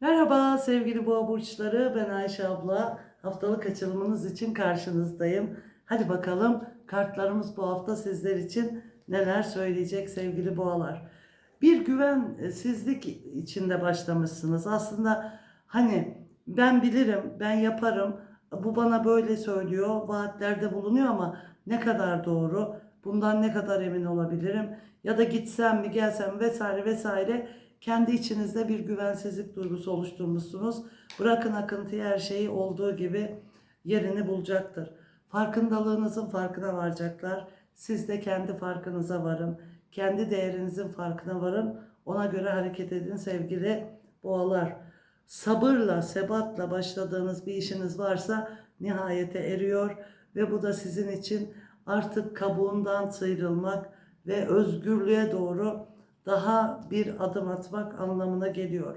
Merhaba sevgili boğa burçları ben Ayşe abla haftalık açılımınız için karşınızdayım. Hadi bakalım kartlarımız bu hafta sizler için neler söyleyecek sevgili boğalar. Bir güvensizlik içinde başlamışsınız. Aslında hani ben bilirim, ben yaparım. Bu bana böyle söylüyor, vaatlerde bulunuyor ama ne kadar doğru? Bundan ne kadar emin olabilirim? Ya da gitsem mi, gelsem vesaire vesaire kendi içinizde bir güvensizlik duygusu oluşturmuşsunuz. Bırakın akıntıyı her şeyi olduğu gibi yerini bulacaktır. Farkındalığınızın farkına varacaklar. Siz de kendi farkınıza varın. Kendi değerinizin farkına varın. Ona göre hareket edin sevgili boğalar. Sabırla, sebatla başladığınız bir işiniz varsa nihayete eriyor ve bu da sizin için artık kabuğundan sıyrılmak ve özgürlüğe doğru daha bir adım atmak anlamına geliyor.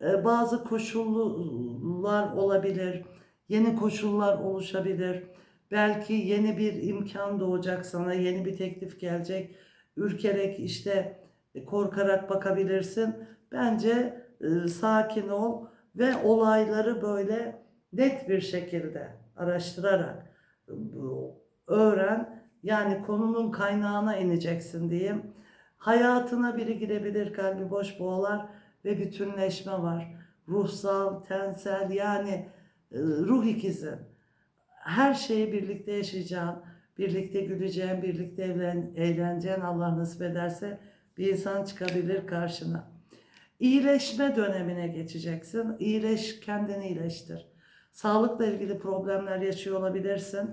Ee, Bazı koşullar olabilir, yeni koşullar oluşabilir. Belki yeni bir imkan doğacak sana, yeni bir teklif gelecek. Ürkerek işte korkarak bakabilirsin. Bence e, sakin ol ve olayları böyle net bir şekilde araştırarak e, öğren. Yani konunun kaynağına ineceksin diyeyim. Hayatına biri girebilir kalbi boş boğalar ve bütünleşme var. Ruhsal, tensel yani e, ruh ikizi. Her şeyi birlikte yaşayacağın, birlikte güleceğin, birlikte evlen, eğleneceğin Allah nasip ederse bir insan çıkabilir karşına. İyileşme dönemine geçeceksin. İyileş, kendini iyileştir. Sağlıkla ilgili problemler yaşıyor olabilirsin.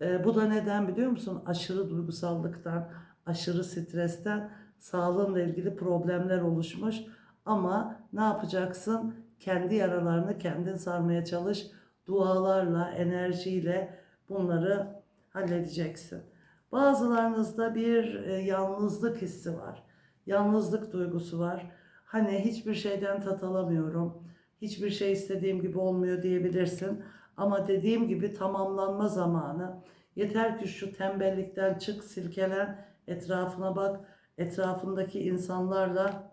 E, bu da neden biliyor musun? Aşırı duygusallıktan, aşırı stresten sağlığınla ilgili problemler oluşmuş. Ama ne yapacaksın? Kendi yaralarını kendin sarmaya çalış. Dualarla, enerjiyle bunları halledeceksin. Bazılarınızda bir e, yalnızlık hissi var. Yalnızlık duygusu var. Hani hiçbir şeyden tat alamıyorum. Hiçbir şey istediğim gibi olmuyor diyebilirsin. Ama dediğim gibi tamamlanma zamanı. Yeter ki şu tembellikten çık, silkelen, etrafına bak. Etrafındaki insanlarla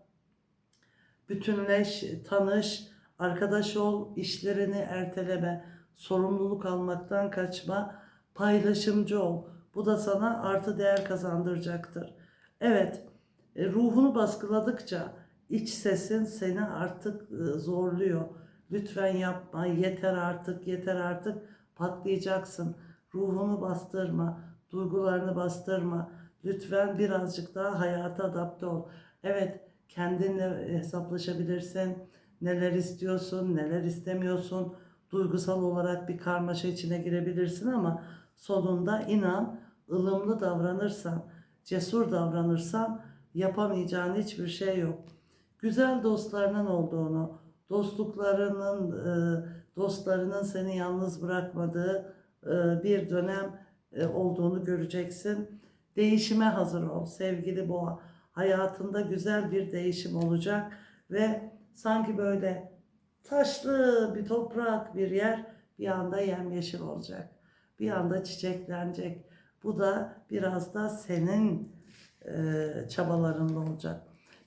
bütünleş, tanış, arkadaş ol, işlerini erteleme, sorumluluk almaktan kaçma, paylaşımcı ol. Bu da sana artı değer kazandıracaktır. Evet, e, ruhunu baskıladıkça iç sesin seni artık e, zorluyor. Lütfen yapma, yeter artık, yeter artık patlayacaksın. Ruhunu bastırma, duygularını bastırma. Lütfen birazcık daha hayata adapte ol. Evet, kendinle hesaplaşabilirsin. Neler istiyorsun, neler istemiyorsun. Duygusal olarak bir karmaşa içine girebilirsin ama sonunda inan ılımlı davranırsan, cesur davranırsan yapamayacağın hiçbir şey yok. Güzel dostlarının olduğunu, dostluklarının, e, dostlarının seni yalnız bırakmadığı e, bir dönem e, olduğunu göreceksin. Değişime hazır ol sevgili boğa. Hayatında güzel bir değişim olacak ve sanki böyle taşlı bir toprak bir yer bir anda yemyeşil olacak. Bir anda çiçeklenecek. Bu da biraz da senin e, çabalarınla olacak.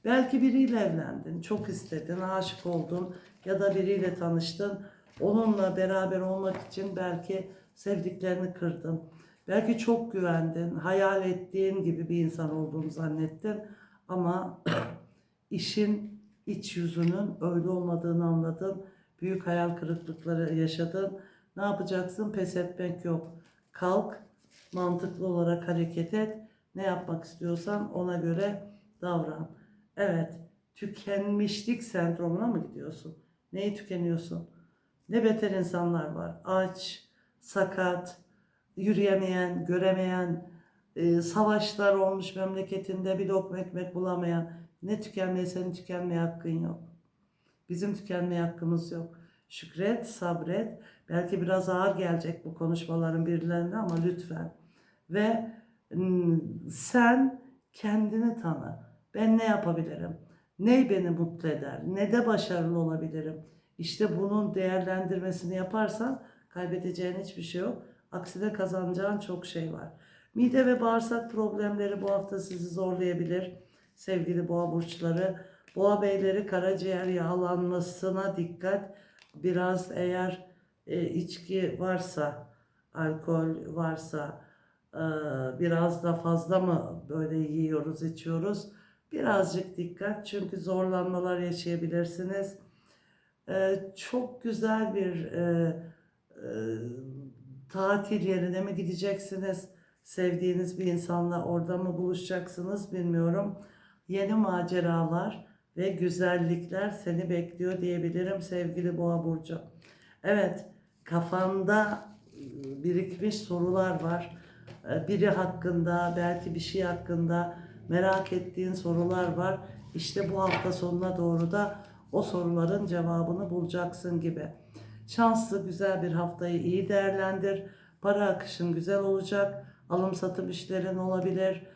Belki biriyle evlendin, çok istedin, aşık oldun ya da biriyle tanıştın. Onunla beraber olmak için belki sevdiklerini kırdın. Belki çok güvendin, hayal ettiğin gibi bir insan olduğunu zannettin. Ama işin iç yüzünün öyle olmadığını anladın. Büyük hayal kırıklıkları yaşadın. Ne yapacaksın? Pes etmek yok. Kalk, mantıklı olarak hareket et. Ne yapmak istiyorsan ona göre davran. Evet, tükenmişlik sendromuna mı gidiyorsun? Neyi tükeniyorsun? Ne beter insanlar var. Aç, sakat, yürüyemeyen, göremeyen, e, savaşlar olmuş memleketinde bir lokma ekmek bulamayan. Ne tükenmeye senin tükenmeye hakkın yok. Bizim tükenmeye hakkımız yok. Şükret, sabret. Belki biraz ağır gelecek bu konuşmaların birilerine ama lütfen. Ve sen kendini tanı. Ben ne yapabilirim? Ne beni mutlu eder? Ne de başarılı olabilirim? İşte bunun değerlendirmesini yaparsan kaybedeceğin hiçbir şey yok. Aksine kazanacağın çok şey var. Mide ve bağırsak problemleri bu hafta sizi zorlayabilir. Sevgili boğa burçları. Boğa beyleri karaciğer yağlanmasına dikkat. Biraz eğer e, içki varsa, alkol varsa, e, biraz da fazla mı böyle yiyoruz, içiyoruz? Birazcık dikkat çünkü zorlanmalar yaşayabilirsiniz. E, çok güzel bir e, e, tatil yerine mi gideceksiniz? Sevdiğiniz bir insanla orada mı buluşacaksınız bilmiyorum. Yeni maceralar ve güzellikler seni bekliyor diyebilirim sevgili Boğa burcu. Evet, kafanda e, birikmiş sorular var. E, Biri hakkında, belki bir şey hakkında merak ettiğin sorular var. İşte bu hafta sonuna doğru da o soruların cevabını bulacaksın gibi. Şanslı, güzel bir haftayı iyi değerlendir. Para akışın güzel olacak. Alım satım işlerin olabilir.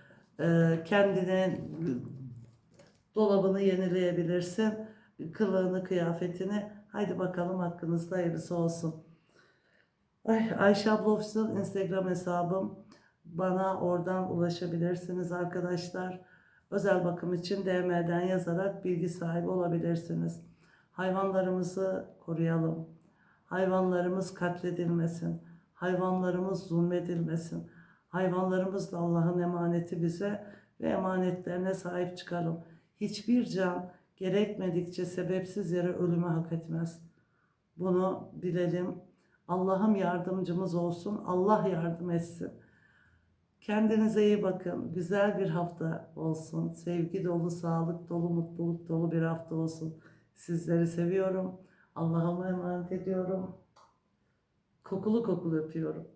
E, Kendine dolabını yenileyebilirsin. Kılığını, kıyafetini. Haydi bakalım hakkınızda hayırlısı olsun. Ay, Ayşe abla Official Instagram hesabım. Bana oradan ulaşabilirsiniz arkadaşlar. Özel bakım için DM'den yazarak bilgi sahibi olabilirsiniz. Hayvanlarımızı koruyalım. Hayvanlarımız katledilmesin. Hayvanlarımız zulmedilmesin. Hayvanlarımız da Allah'ın emaneti bize ve emanetlerine sahip çıkalım. Hiçbir can gerekmedikçe sebepsiz yere ölümü hak etmez. Bunu bilelim. Allah'ım yardımcımız olsun. Allah yardım etsin. Kendinize iyi bakın. Güzel bir hafta olsun. Sevgi dolu, sağlık dolu, mutluluk dolu bir hafta olsun. Sizleri seviyorum. Allah'ıma emanet ediyorum. Kokulu kokulu öpüyorum.